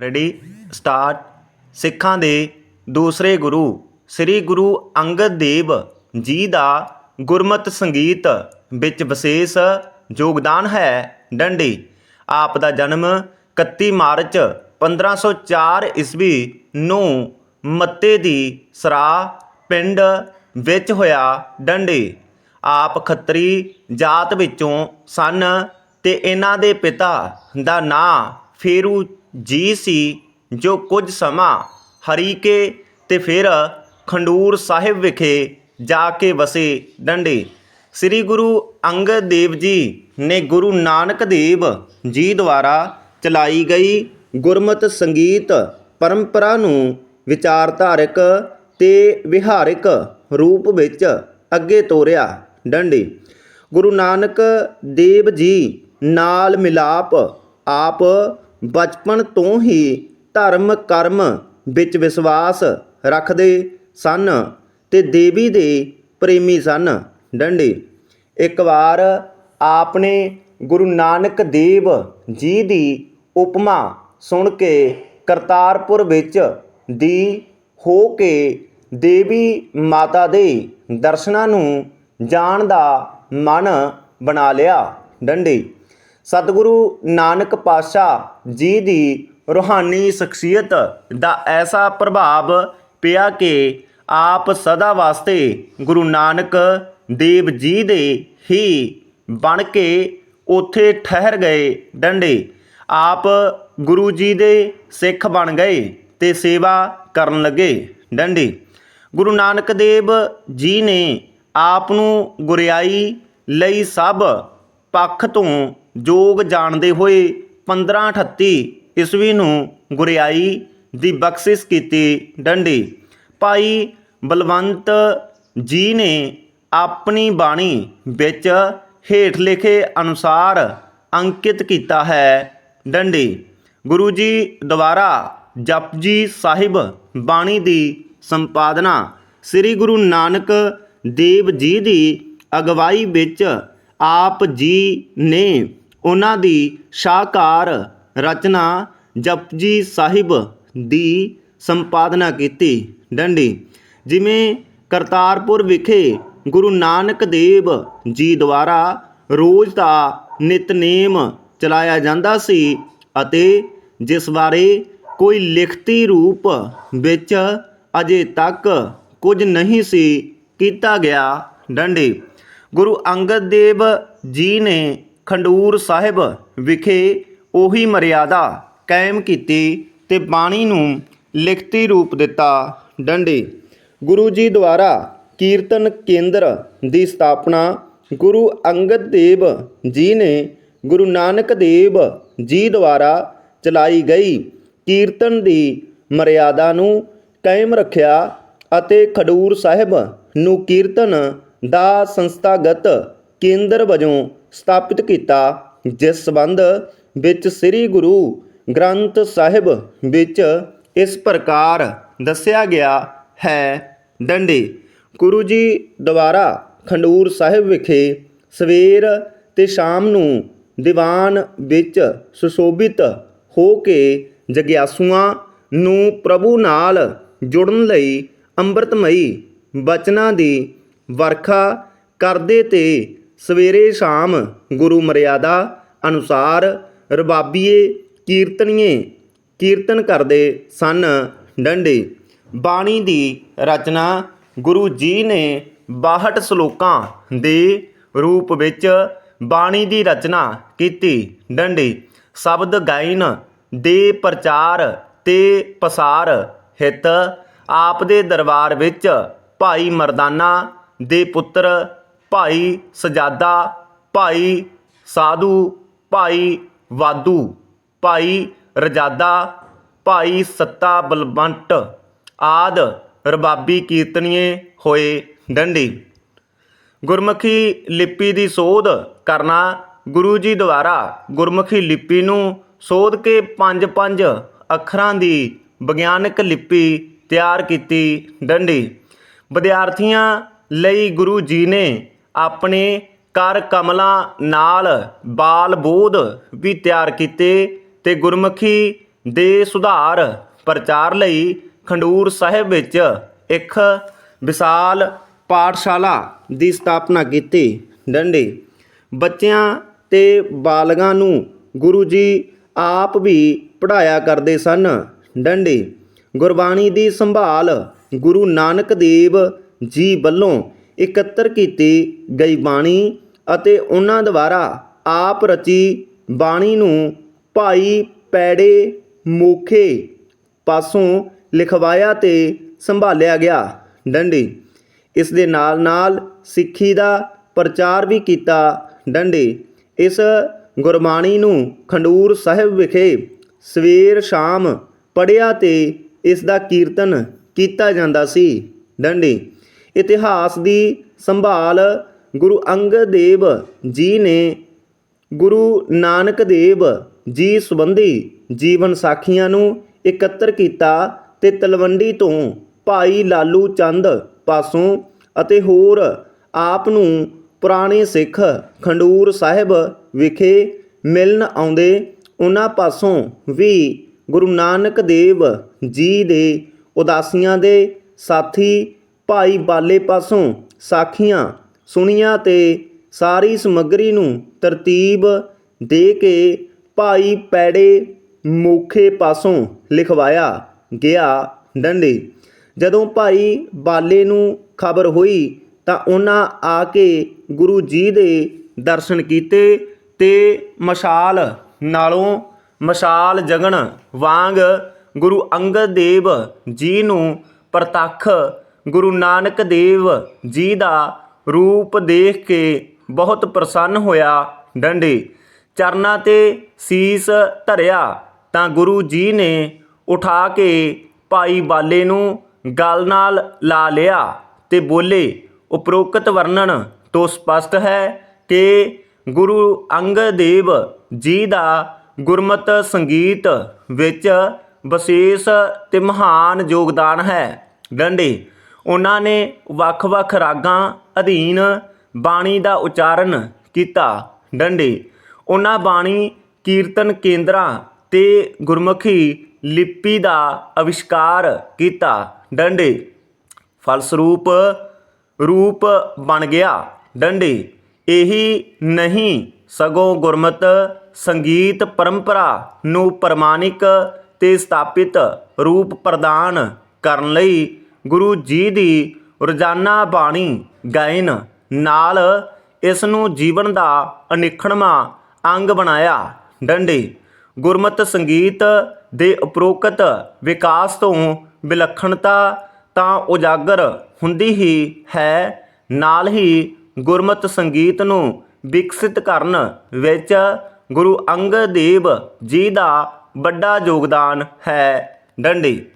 Ready start ਸਿੱਖਾਂ ਦੇ ਦੂਸਰੇ ਗੁਰੂ, ਸ੍ਰੀ ਗੁਰੂ ਅੰਗਦ ਦੇਵ ਜੀ ਦਾ ਗੁਰਮਤ ਸੰਗੀਤ ਵਿੱਚ ਵਿਸ਼ੇਸ਼ ਯੋਗਦਾਨ ਹੈ। ਡੰਡੀ, ਆਪ ਦਾ ਜਨਮ 31 ਮਾਰਚ 1504 ਈਸਵੀ ਨੂੰ ਮੱਤੇ ਦੀ ਸਰਾ ਪਿੰਡ ਵਿੱਚ ਹੋਇਆ। ਡੰਡੀ, ਆਪ ਖੱਤਰੀ ਜਾਤ ਵਿੱਚੋਂ ਸਨ ਤੇ ਇਹਨਾਂ ਦੇ ਪਿਤਾ ਦਾ ਨਾਂ ਫੇਰੂ ਜੀ ਸੀ, ਜੋ ਕੁਝ ਸਮਾਂ ਹਰੀਕੇ ਤੇ ਫਿਰ ਖੰਡੂਰ ਸਾਹਿਬ ਵਿਖੇ ਜਾ ਕੇ ਵਸੇ ਡੰਡੇ। ਸ੍ਰੀ ਗੁਰੂ ਅੰਗਦ ਦੇਵ ਜੀ ਨੇ ਗੁਰੂ ਨਾਨਕ ਦੇਵ ਜੀ ਦੁਆਰਾ ਚਲਾਈ ਗਈ ਗੁਰਮਤ ਸੰਗੀਤ ਪਰੰਪਰਾ ਨੂੰ ਵਿਚਾਰਧਾਰਕ ਤੇ ਵਿਹਾਰਿਕ ਰੂਪ ਵਿੱਚ ਅੱਗੇ ਤੋਰਿਆ ਡੰਡੇ। ਗੁਰੂ ਨਾਨਕ ਦੇਵ ਜੀ ਨਾਲ ਮਿਲਾਪ ਆਪ ਬਚਪਨ ਤੋਂ ਹੀ ਧਰਮ ਕਰਮ ਵਿੱਚ ਵਿਸ਼ਵਾਸ ਰੱਖਦੇ ਸਨ ਤੇ ਦੇਵੀ ਦੇ ਪ੍ਰੇਮੀ ਸਨ। ਡੰਡੀ, ਇੱਕ ਵਾਰ ਆਪਨੇ ਗੁਰੂ ਨਾਨਕ ਦੇਵ ਜੀ ਦੀ ਉਪਮਾ ਸੁਣ ਕੇ ਕਰਤਾਰਪੁਰ ਵਿੱਚ ਦੀ ਹੋ ਕੇ ਦੇਵੀ ਮਾਤਾ ਦੇ ਦਰਸ਼ਨਾਂ ਨੂੰ ਜਾਣ ਦਾ ਮਨ ਬਣਾ ਲਿਆ। ਡੰਡੀ ਸਤਿਗੁਰੂ ਨਾਨਕ ਪਾਤਸ਼ਾਹ ਜੀ ਦੀ ਰੂਹਾਨੀ ਸ਼ਖਸੀਅਤ ਦਾ ਐਸਾ ਪ੍ਰਭਾਵ ਪਿਆ ਕਿ ਆਪ ਸਦਾ ਵਾਸਤੇ ਗੁਰੂ ਨਾਨਕ ਦੇਵ ਜੀ ਦੇ ਹੀ ਬਣ ਕੇ ਉੱਥੇ ਠਹਿਰ ਗਏ ਡੰਡੇ। ਆਪ ਗੁਰੂ ਜੀ ਦੇ ਸਿੱਖ ਬਣ ਗਏ ਤੇ ਸੇਵਾ ਕਰਨ ਲੱਗੇ ਡੰਡੇ। ਗੁਰੂ ਨਾਨਕ ਦੇਵ ਜੀ ਨੇ ਆਪ ਨੂੰ ਗੁਰਿਆਈ ਲਈ ਸਭ ਪੱਖ ਤੋਂ ਜੋਗ ਜਾਣਦੇ ਹੋਏ 1538 ਈਸਵੀ ਨੂੰ ਗੁਰਿਆਈ ਦੀ ਬਖਸ਼ਿਸ਼ ਕੀਤੀ ਡੰਡੀ। ਭਾਈ ਬਲਵੰਤ ਜੀ ਨੇ ਆਪਣੀ ਬਾਣੀ ਵਿੱਚ ਹੇਠ ਲਿਖੇ ਅਨੁਸਾਰ ਅੰਕਿਤ ਕੀਤਾ ਹੈ ਡੰਡੀ। ਗੁਰੂ ਜੀ ਦੁਆਰਾ ਜਪਜੀ ਸਾਹਿਬ ਬਾਣੀ ਦੀ ਸੰਪਾਦਨਾ ਸ੍ਰੀ ਗੁਰੂ ਨਾਨਕ ਦੇਵ ਜੀ ਦੀ ਅਗਵਾਈ ਵਿੱਚ ਆਪ ਜੀ ਨੇ ਉਹਨਾਂ ਦੀ ਸ਼ਾਹਕਾਰ ਰਚਨਾ ਜਪਜੀ ਸਾਹਿਬ ਦੀ ਸੰਪਾਦਨਾ ਕੀਤੀ। ਡੰਡੀ, ਜਿਵੇਂ ਕਰਤਾਰਪੁਰ ਵਿਖੇ ਗੁਰੂ ਨਾਨਕ ਦੇਵ ਜੀ ਦੁਆਰਾ ਰੋਜ਼ ਦਾ ਨਿਤਨੇਮ ਚਲਾਇਆ ਜਾਂਦਾ ਸੀ ਅਤੇ ਜਿਸ ਬਾਰੇ ਕੋਈ ਲਿਖਤੀ ਰੂਪ ਵਿੱਚ ਅਜੇ ਤੱਕ ਕੁਝ ਨਹੀਂ ਸੀ ਕੀਤਾ ਗਿਆ। ਡੰਡੇ ਗੁਰੂ ਅੰਗਦ ਦੇਵ ਜੀ ਨੇ ਖੰਡੂਰ ਸਾਹਿਬ ਵਿਖੇ ਉਹੀ ਮਰਿਆਦਾ ਕਾਇਮ ਕੀਤੀ ਤੇ ਬਾਣੀ ਨੂੰ ਲਿਖਤੀ ਰੂਪ ਦਿੱਤਾ ਡੰਡੇ। ਗੁਰੂ ਜੀ ਦੁਆਰਾ ਕੀਰਤਨ ਕੇਂਦਰ ਦੀ ਸਥਾਪਨਾ ਗੁਰੂ ਅੰਗਦ ਦੇਵ ਜੀ ਨੇ ਗੁਰੂ ਨਾਨਕ ਦੇਵ ਜੀ ਦੁਆਰਾ ਚਲਾਈ ਗਈ। ਕੀਰਤਨ ਦੀ ਮਰਿਆਦਾ ਨੂੰ ਕਾਇਮ ਰੱਖਿਆ ਅਤੇ ਖਡੂਰ ਸਾਹਿਬ ਨੂੰ ਕੀਰਤਨ ਦਾ ਸੰਸਥਾਗਤ ਕੇਂਦਰ ਵਜੋਂ ਸਥਾਪਿਤ ਕੀਤਾ, ਜਿਸ ਸੰਬੰਧ ਵਿੱਚ ਸ੍ਰੀ ਗੁਰੂ ਗ੍ਰੰਥ ਸਾਹਿਬ ਵਿੱਚ ਇਸ ਪ੍ਰਕਾਰ ਦੱਸਿਆ ਗਿਆ ਹੈ। ਡੰਡੇ, ਗੁਰੂ ਜੀ ਦੁਆਰਾ ਖੰਡੂਰ ਸਾਹਿਬ ਵਿਖੇ ਸਵੇਰ ਤੇ ਸ਼ਾਮ ਨੂੰ ਦੀਵਾਨ ਵਿੱਚ ਸੁਸ਼ੋਭਿਤ ਹੋ ਕੇ ਜਗਿਆਸੂਆਂ ਨੂੰ ਪ੍ਰਭੂ ਨਾਲ ਜੁੜਨ ਲਈ ਅੰਮ੍ਰਿਤਮਈ ਬਚਨਾਂ ਦੀ ਵਰਖਾ ਕਰਦੇ ਤੇ ਸਵੇਰੇ ਸ਼ਾਮ ਗੁਰੂ ਮਰਿਆਦਾ ਅਨੁਸਾਰ ਰਬਾਬੀਏ ਕੀਰਤਨੀਏ ਕੀਰਤਨ ਕਰਦੇ ਸਨ ਡੰਡੇ। ਬਾਣੀ ਦੀ ਰਚਨਾ ਗੁਰੂ ਜੀ ਨੇ 62 ਸ਼ਲੋਕਾਂ ਦੇ ਰੂਪ ਵਿੱਚ ਬਾਣੀ ਦੀ ਰਚਨਾ ਕੀਤੀ। ਡੰਡੇ। ਸ਼ਬਦ ਗਾਇਨ ਦੇ ਪ੍ਰਚਾਰ ਤੇ ਪਸਾਰ ਹਿੱਤ ਆਪ ਦੇ ਦਰਬਾਰ ਵਿੱਚ ਭਾਈ ਮਰਦਾਨਾ ਦੇ ਪੁੱਤਰ, ਭਾਈ ਸਜਾਦਾ, ਭਾਈ ਸਾਧੂ, ਭਾਈ ਵਾਧੂ, ਭਾਈ ਰਜਾਦਾ, ਭਾਈ ਸੱਤਾ ਬਲਵੰਟ ਆਦ ਰਬਾਬੀ ਕੀਰਤਨੀਏ ਹੋਏ ਡੰਡੀ। ਗੁਰਮੁਖੀ ਲਿਪੀ ਦੀ ਸੋਧ ਕਰਨਾ ਗੁਰੂ ਜੀ ਦੁਆਰਾ। ਗੁਰਮੁਖੀ ਲਿਪੀ ਨੂੰ ਸੋਧ ਕੇ ਪੰਜ ਪੰਜ ਅੱਖਰਾਂ ਦੀ ਵਿਗਿਆਨਕ ਲਿਪੀ ਤਿਆਰ ਕੀਤੀ ਡੰਡੀ। ਵਿਦਿਆਰਥੀਆਂ ਲਈ ਗੁਰੂ ਜੀ ਨੇ ਆਪਣੇ ਕਰ ਕਮਲਾਂ ਨਾਲ ਬਾਲ ਬੋਧ ਵੀ ਤਿਆਰ ਕੀਤੇ ਤੇ ਗੁਰਮੁਖੀ ਦੇ ਸੁਧਾਰ ਪ੍ਰਚਾਰ ਲਈ ਖੰਡੂਰ ਸਾਹਿਬ ਵਿੱਚ ਇੱਕ ਵਿਸ਼ਾਲ ਪਾਠਸ਼ਾਲਾ ਦੀ ਸਥਾਪਨਾ ਕੀਤੀ। ਡੰਡੇ, ਬੱਚਿਆਂ ਤੇ ਬਾਲਗਾਂ ਨੂੰ ਗੁਰੂ ਜੀ ਆਪ ਵੀ ਪੜਾਇਆ ਕਰਦੇ ਸਨ। ਡੰਡੇ, ਗੁਰਬਾਣੀ ਦੀ ਸੰਭਾਲ ਗੁਰੂ ਨਾਨਕ ਦੇਵ ਜੀ ਵੱਲੋਂ ਇਕੱਤਰ ਕੀਤੀ ਗਈ ਬਾਣੀ ਅਤੇ ਉਹਨਾਂ ਦੁਆਰਾ ਆਪ ਰਚੀ ਬਾਣੀ ਨੂੰ ਭਾਈ ਪੈੜੇ ਮੋਖੇ ਪਾਸੋਂ ਲਿਖਵਾਇਆ ਤੇ ਸੰਭਾਲਿਆ ਗਿਆ। ਡੰਡੀ, ਇਸ ਦੇ ਨਾਲ ਨਾਲ ਸਿੱਖੀ ਦਾ ਪ੍ਰਚਾਰ ਵੀ ਕੀਤਾ। ਡੰਡੀ, ਇਸ ਗੁਰਬਾਣੀ ਨੂੰ ਖੰਡੂਰ ਸਾਹਿਬ ਵਿਖੇ ਸਵੇਰ ਸ਼ਾਮ ਪੜਿਆ ਤੇ ਇਸ ਦਾ ਕੀਰਤਨ ਕੀਤਾ ਜਾਂਦਾ ਸੀ। ਡੰਡੀ ਇਤਿਹਾਸ ਦੀ ਸੰਭਾਲ ਗੁਰੂ ਅੰਗਦ ਦੇਵ ਜੀ ਨੇ, ਗੁਰੂ ਨਾਨਕ ਦੇਵ ਜੀ ਸੰਬੰਧੀ ਜੀਵਨ ਸਾਖੀਆਂ ਨੂੰ ਇਕੱਤਰ ਕੀਤਾ ਤੇ ਤਲਵੰਡੀ ਤੋਂ ਭਾਈ ਲਾਲੂ ਚੰਦ ਪਾਸੋਂ ਅਤੇ ਹੋਰ ਆਪ ਨੂੰ ਪੁਰਾਣੇ ਸਿੱਖ ਖੰਡੂਰ ਸਾਹਿਬ ਵਿਖੇ ਮਿਲਣ ਆਉਂਦੇ, ਉਹਨਾਂ ਪਾਸੋਂ ਵੀ ਗੁਰੂ ਨਾਨਕ ਦੇਵ ਜੀ ਦੇ ਉਦਾਸੀਆਂ ਦੇ ਸਾਥੀ ਭਾਈ ਬਾਲੇ ਪਾਸੋਂ ਸਾਖੀਆਂ ਸੁਣੀਆਂ ਤੇ ਸਾਰੀ ਸਮੱਗਰੀ ਨੂੰ ਤਰਤੀਬ ਦੇ ਕੇ ਭਾਈ ਪੈੜੇ ਮੋਖੇ ਪਾਸੋਂ ਲਿਖਵਾਇਆ ਗਿਆ ਡੰਡੇ। ਜਦੋਂ ਭਾਈ ਬਾਲੇ ਨੂੰ ਖਬਰ ਹੋਈ ਤਾਂ ਉਹਨਾਂ ਆ ਕੇ ਗੁਰੂ ਜੀ ਦੇ ਦਰਸ਼ਨ ਕੀਤੇ ਤੇ ਮਸ਼ਾਲ ਨਾਲੋਂ ਮਸ਼ਾਲ ਜਗਣ ਵਾਂਗ ਗੁਰੂ ਅੰਗਦ ਦੇਵ ਜੀ ਨੂੰ ਪ੍ਰਤੱਖ ਗੁਰੂ ਨਾਨਕ ਦੇਵ ਜੀ ਦਾ ਰੂਪ ਦੇਖ ਕੇ ਬਹੁਤ ਪ੍ਰਸੰਨ ਹੋਇਆ ਡੰਡੇ। ਚਰਨਾਂ ਤੇ ਸੀਸ ਧਰਿਆ ਤਾਂ ਗੁਰੂ ਜੀ ਨੇ ਉਠਾ ਕੇ ਭਾਈ ਬਾਲੇ ਨੂੰ ਗਲ ਨਾਲ ਲਾ ਲਿਆ ਤੇ ਬੋਲੇ, ਉਪਰੋਕਤ ਵਰਣਨ ਤੋਂ ਸਪਸ਼ਟ ਹੈ ਕਿ ਗੁਰੂ ਅੰਗਦ ਦੇਵ ਜੀ ਦਾ ਗੁਰਮਤ ਸੰਗੀਤ ਵਿੱਚ ਵਿਸ਼ੇਸ਼ ਤੇ ਮਹਾਨ ਯੋਗਦਾਨ ਹੈ। ਡੰਡੇ ਉਹਨਾਂ ਨੇ ਵੱਖ-ਵੱਖ ਰਾਗਾਂ ਅਧੀਨ ਬਾਣੀ ਦਾ ਉਚਾਰਨ ਕੀਤਾ। ਡੰਡੇ। ਉਹਨਾਂ ਬਾਣੀ ਕੀਰਤਨ ਕੇਂਦਰਾਂ ਤੇ ਗੁਰਮੁਖੀ ਲਿਪੀ ਦਾ ਅਵਿਸ਼ਕਾਰ ਕੀਤਾ। ਡੰਡੇ। ਫਲਸਰੂਪ ਰੂਪ ਬਣ ਗਿਆ। ਡੰਡੇ। ਇਹੀ ਨਹੀਂ, ਸਗੋਂ ਗੁਰਮਤ, ਸੰਗੀਤ, ਪਰੰਪਰਾ ਨੂੰ ਪ੍ਰਮਾਣਿਕ ਤੇ ਸਥਾਪਿਤ ਰੂਪ ਪ੍ਰਦਾਨ ਕਰਨ ਲਈ ਗੁਰੂ ਜੀ ਦੀ ਰੋਜ਼ਾਨਾ ਬਾਣੀ ਗਾਇਨ ਨਾਲ ਇਸ ਨੂੰ ਜੀਵਨ ਦਾ ਅਨਿਖੜਵਾਂ ਅੰਗ ਬਣਾਇਆ। ਡੰਡੀ, ਗੁਰਮਤ ਸੰਗੀਤ ਦੇ ਉਪਰੋਕਤ ਵਿਕਾਸ ਤੋਂ ਵਿਲੱਖਣਤਾ ਤਾਂ ਉਜਾਗਰ ਹੁੰਦੀ ਹੀ ਹੈ, ਨਾਲ ਹੀ ਗੁਰਮਤ ਸੰਗੀਤ ਨੂੰ ਵਿਕਸਿਤ ਕਰਨ ਵਿੱਚ ਗੁਰੂ ਅੰਗਦ ਦੇਵ ਜੀ ਦਾ ਵੱਡਾ ਯੋਗਦਾਨ ਹੈ। ਡੰਡੀ